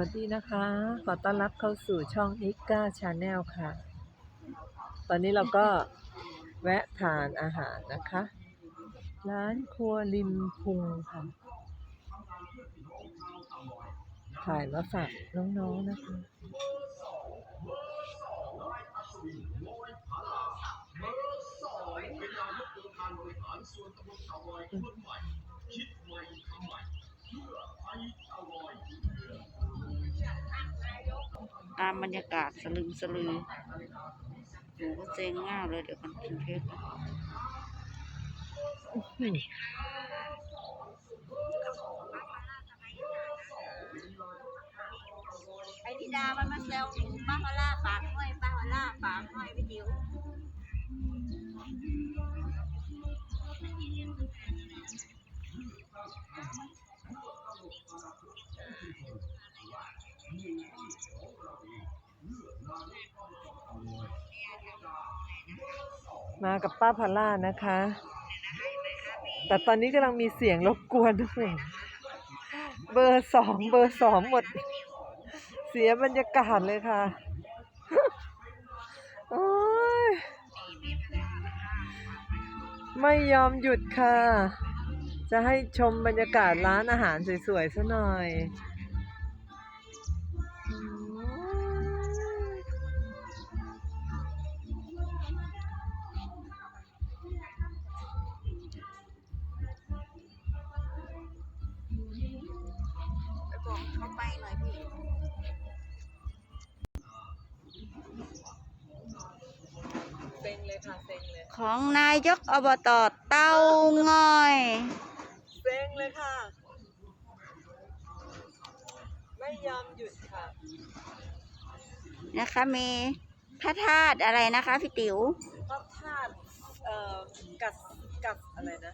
วัสดีนะคะ ขอต้อนรับเข้าสู่ช่องอิก้าชาแนลค่ะ ตอนนี้เราก็แวะทานอาหารนะคะ ร้านครัวริมพุงค่ะ ถ่ายมาฝากน้องๆนะคะตา มบรรยากาศสลึมสลือหนูก็เจ๊งง่าวเลยเดี๋ยวกันกินเค้กก่อนไอ้ธิดามันมาแซวหนูป้าฮอลล่าปากห้อยป้าฮอลล่าปากห้อยพี่จิ๋ว มากับป้าพาร่านะคะ แต่ตอนนี้กำลังมีเสียงรบกวนด้วยเบอร์สองเบอร์สองหมด เสียบรรยากาศเลยค่ะโอ้ยไม่ยอมหยุดค่ะ จะให้ชมบรรยากาศร้านอาหารสวยๆซะหน่อย เขาไปหน่อยพี่ เซ็งเลยค่ะเซ็งเลย ของนายกอบตเต้างอย เซ็งเลยค่ะ ไม่ยอมหยุดค่ะ นะคะมีพระธาตุอะไรนะคะพี่ติ๋วพระธาตุเอ่อกัดกัดอะไรนะ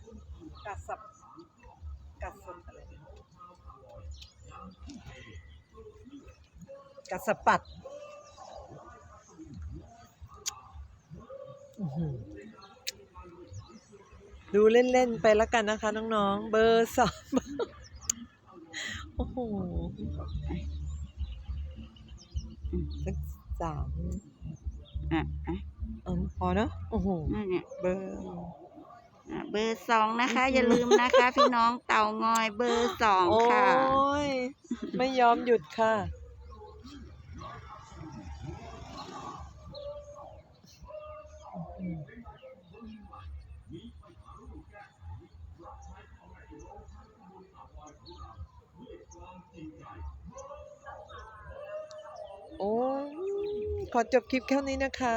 กัดสับกัดสับอะไรนะ กัดสะปัดอื้อหือดูเล่น ๆ ไปแล้วกันนะคะ น้อง ๆ เบอร์สามโอ้โหสักสามอะอะเออพอเนอะโอ้โหนั่นเนี่ยเบอร์อะเบอร์สองนะคะ อย่าลืมนะคะ พี่น้องเต่างอยเบอร์สองโอ้ค่ะยไม่ยอมหยุดค่ะ โอ้ขอจบคลิปแค่นี้นะคะ